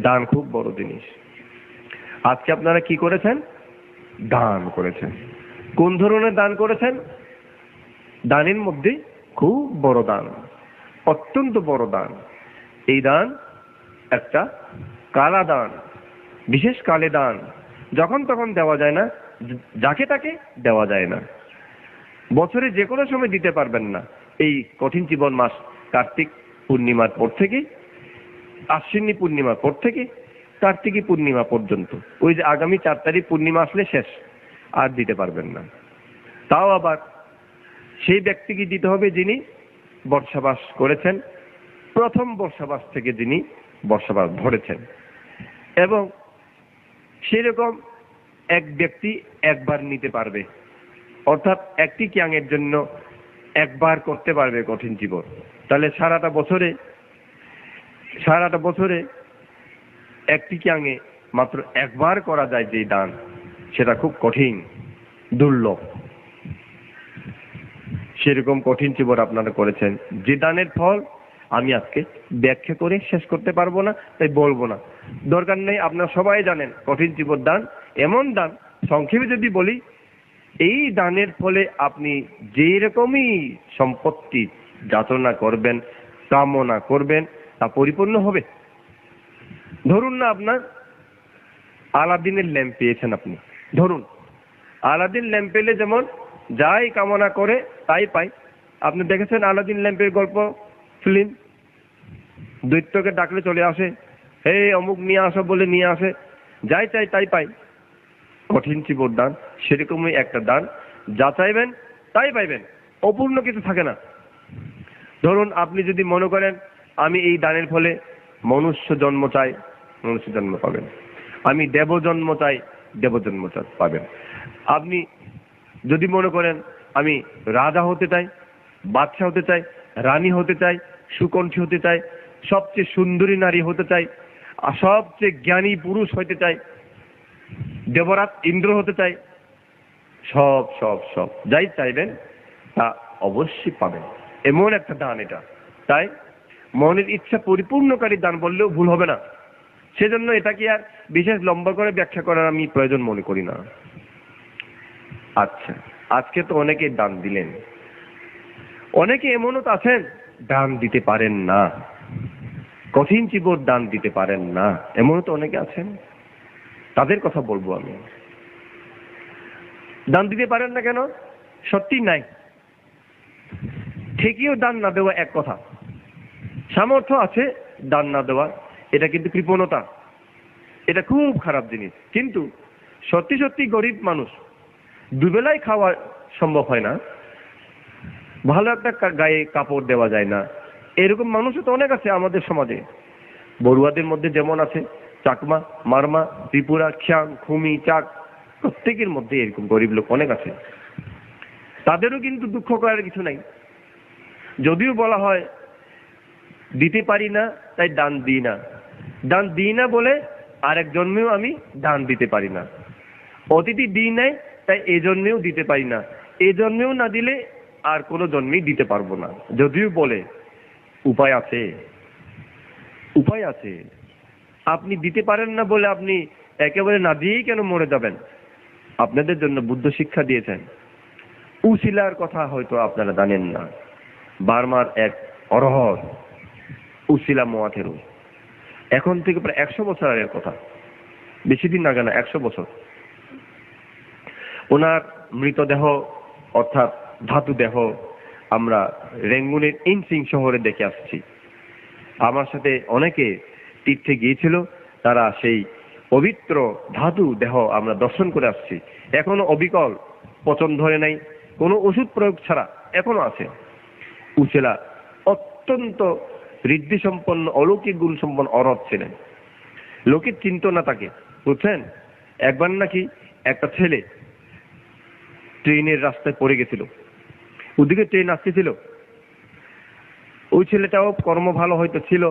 দান খুব বড় জিনিস। আজকে আপনারা কি করেছেন? দান করেছেন। কোন ধরনের দান করেছেন? দানের মধ্যে খুব বড় দান, অত্যন্ত বড় দান। এই দান একটা কালা দান, বিশেষ কালে দান। যখন তখন দেওয়া যায় না, যাকে তাকে দেওয়া যায় না। বছরে যে কোনো সময় দিতে পারবেন না। এই কঠিন জীবন মাস কার্তিক পূর্ণিমার পর থেকে আশ্বিনী পূর্ণিমার পর থেকে কার্তিকী পূর্ণিমা পর্যন্ত। ওই যে আগামী চার তারিখ পূর্ণিমা আসলে শেষ, আর দিতে পারবেন না। তাও আবার সেই ব্যক্তিকে দিতে হবে যিনি বর্ষাবাস করেছেন, প্রথম বর্ষাবাস থেকে যিনি বর্ষাবাস ধরেছেন। এবং সেরকম এক ব্যক্তি একবার নিতে পারবে, অর্থাৎ একটি ক্যাংয়ের জন্য একবার করতে পারবে কঠিন জীবন। তাহলে সারাটা বছরে সারাটা বছরে একটি ক্যাঙে মাত্র একবার করা যায় যে দান, সেটা খুব কঠিন, দুর্লভ। সেরকম কঠিন জীবন আপনারা করেছেন। যে দানের ফল আমি আজকে ব্যাখ্যা করে শেষ করতে পারব না, তাই বলব না। দরকার নেই, আপনারা সবাই জানেন, কঠিন জীবন দান, এমন দান, সংক্ষেপে যদি বলি, এই দানের ফলে আপনি যে রকমই সম্পত্তি যাচনা করবেন, কামনা করবেন তা পরিপূর্ণ হবে। ধরুন না আপনার আলাদিনের ল্যাম্প পেয়েছেন আপনি। ধরুন, আলাদিন ল্যাম্প পেলে যেমন যাই কামনা করে তাই পাই। আপনি দেখেছেন আলাদিন ল্যাম্পের গল্প, ফিল্ম? দৈত্যকে ডাকলে চলে আসে, হে, অমুক নিয়ে আসো বলে নিয়ে আসে। যাই চাই তাই পাই। কঠিন চিবর দান, সেরকমই একটা দান। যা চাইবেন তাই পাইবেন, অপূর্ণ কিছু থাকে না। ধরুন, আপনি যদি মনে করেন আমি এই দানের ফলে মনুষ্য জন্ম চাই, মনুষ্য জন্ম পাবেন। আমি দেব জন্ম চাই, দেব জন্ম পাবেন। আপনি যদি মনে করেন আমি রাজা হতে চাই, বাদশাহ হতে চাই, রানী হতে চাই সুকণ্ঠী হতে চাই, সবচেয়ে সুন্দরী নারী হতে চাই আর সবচেয়ে জ্ঞানী পুরুষ হতে চাই দেবরাত ইন্দ্র হতে চাই, সব সব সব যাই চাইবেন তা অবশ্যই পাবেন। এমন একটা দান এটা। তাই মনের ইচ্ছা পরিপূর্ণকারী দান বললেও ভুল হবে না। সেজন্য এটাকে আর বিশেষ লম্বা করে ব্যাখ্যা করার আমি প্রয়োজন মনে করি না। আচ্ছা আজকে তো অনেকে দান দিলেন। অনেকে এমনও আছেন, দান দিতে পারেন না। কঠিন চিবর দান দিতে পারেন না। এমনও তো অনেকে আছেন। তাদের কথা বলব আমি। দান দিতে পারেন না কেন? সত্যি নাই। ঠিকইও দান না দেওয়া এক কথা। সামর্থ্য আছে দান না দেওয়ার। এটা কিন্তু কৃপণতা। এটা খুব খারাপ জিনিস। কিন্তু সত্যি সত্যি গরিব মানুষ দুবেলায় খাওয়া সম্ভব হয় না। ভালো একটা গায়ে কাপড় দেওয়া যায় না। এরকম মানুষও তো অনেক আছে আমাদের সমাজে। বড়ুয়াদের মধ্যে যেমন আছে, চাকমা, মারমা, ত্রিপুরা খিয়াং খুমি, চাক, প্রত্যেকের মধ্যে এরকম গরিব লোক অনেক আছে। তাদেরও কিন্তু দুঃখ করার কিছু নাই। যদিও বলা হয় দিতে পারি না, তাই দান দিই না। দান দিই না বলে আরেক জন্মেও আমি দান দিতে পারি না। অতিথি দিই নাই, তাই এই জন্মেও দিতে পারি না। এই জন্মেও না দিলে আর কোনো জন্মেই দিতে পারব না। যদিও বলে, উপায় আছে। উপায় আছে। আপনি দিতে পারেন না বলে আপনি একেবারে না দিয়েই কেন মরে যাবেন? আপনাদের জন্য বুদ্ধ শিক্ষা দিয়েছেন। উশিলার কথা হয়তো আপনারা জানেন না। বার্মার এক অরহর উশিলা মোয়াথেরু এখন থেকে প্রায় একশো বছর আগের কথা। বেশি দিন আগে না একশো বছর। ওনার মৃতদেহ, অর্থাৎ ধাতু দেহ আমরা রেঙ্গুনের ইনসিং শহরে দেখে আসছি। আমার সাথে অনেকে তীর্থে গিয়েছিল, তারা সেই পবিত্র ধাতু দেহ আমরা দর্শন করে আসছি। এখনও অবিকল, পচন ধরে নাই, কোনো ওষুধ প্রয়োগ ছাড়া এখনও আছে। উচেলা অত্যন্ত ঋদ্ধি সম্পন্ন অলৌকিক গুণ সম্পন্ন অরথ ছিলেন। লোকে চিন্ত না তাকে, বুঝছেন? একবার নাকি একটা ছেলে ট্রেনের রাস্তায় পড়ে গেছিল। ওদিকে ট্রেন আসতেছিল। ওই ছেলেটাও কর্ম ভালো হয়তো ছিল,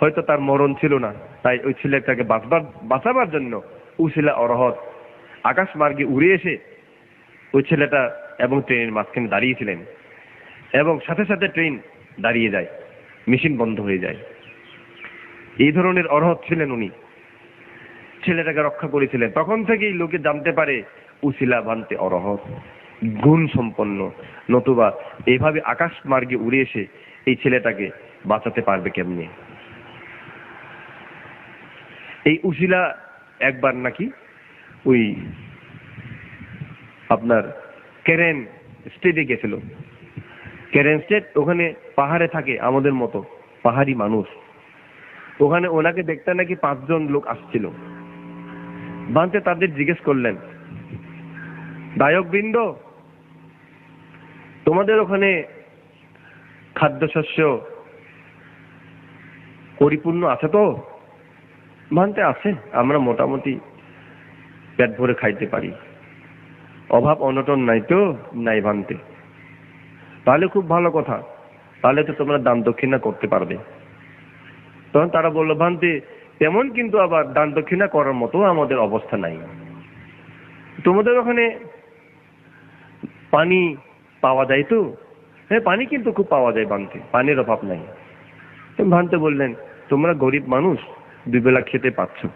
হয়তো তার মরণ ছিল না। তাই ওই ছেলেটাকে বাঁচবার, বাঁচাবার জন্য উশিলা অরহত। আকাশ মার্গে উড়ে এসে ওই ছেলেটা এবং ট্রেনের মাঝখানে দাঁড়িয়েছিলেন। এবং সাথে সাথে ট্রেন দাঁড়িয়ে যায়। মেশিন বন্ধ হয়ে যায়। এই ধরনের অরহত ছিলেন উনি। ছেলেটাকে রক্ষা করেছিলেন। তখন থেকেই লোকে জানতে পারে, উসিলা বানতে অরহত, গুণ সম্পন্ন, নতুবা এইভাবে আকাশ মার্গে উড়ে এসে এই ছেলেটাকে বাঁচাতে পারবে কেমনে? এই উশিলা একবার নাকি ওই আপনার কেরেন স্টেটে গেছিল। কেরেন স্টেট ওখানে পাহাড়ে থাকে আমাদের মতো, পাহাড়ি মানুষ। ওখানে ওনাকে দেখতে নাকি পাঁচজন লোক আসছিল। বানতে তাদের জিজ্ঞেস করলেন দায়ক বৃন্দ তোমাদের ওখানে খাদ্যশস্য পরিপূর্ণ আছে তো? মানতে আছে, আমরা মোটামুটি পেট ভরে খাইতে পারি। অভাব অনটন নাই তো, নাই ভানতে তাহলে খুব ভালো কথা। তাহলে তো তোমরা দান দক্ষিণা করতে পারবে। তখন তারা বলল, ভান্তে, তেমন কিন্তু আবার দান দক্ষিণা করার মতো আমাদের অবস্থা নাই। তোমাদের ওখানে পানি পাওয়া যায় তো? হ্যাঁ পানি কিন্তু খুব পাওয়া যায় বানতে পানির অভাব নাই। ভান্তে বললেন, তোমরা গরিব মানুষ দুই বেলা খেতে পাচ্ছ।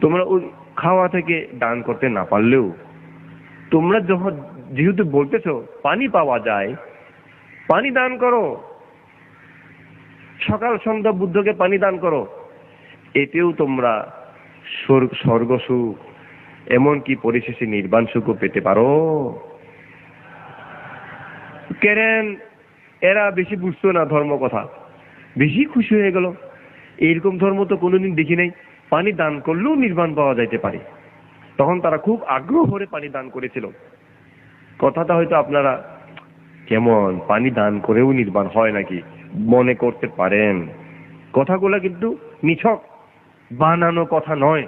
তোমরা ওই খাওয়া থেকে দান করতে না পারলেও, তোমরা যখন যেহেতু বলতেছ, পানি পাওয়া যায়, পানি দান করো। সকাল সন্ধ্যা বুদ্ধকে পানি দান করো। এতেও তোমরা স্বর্গ- স্বর্গসুখ, এমনকি পরিশেষে নির্বাণ সুখও পেতে পারো। কেরেন, এরা বেশি বুঝতো না ধর্ম কথা। বেশি খুশি হয়ে গেল। এইরকম ধর্ম তো কোনোদিন দেখি নাই। পানি দান করলেও নির্বাণ পাওয়া যাইতে পারে। তখন তারা খুব আগ্রহ ভরে পানি দান করেছিল। কথাটা হয়তো আপনারা কেমন পানি দান করেও নির্বাণ হয় নাকি? মনে করতে পারেন। কথাগুলা কিন্তু নিছক বানানো কথা নয়।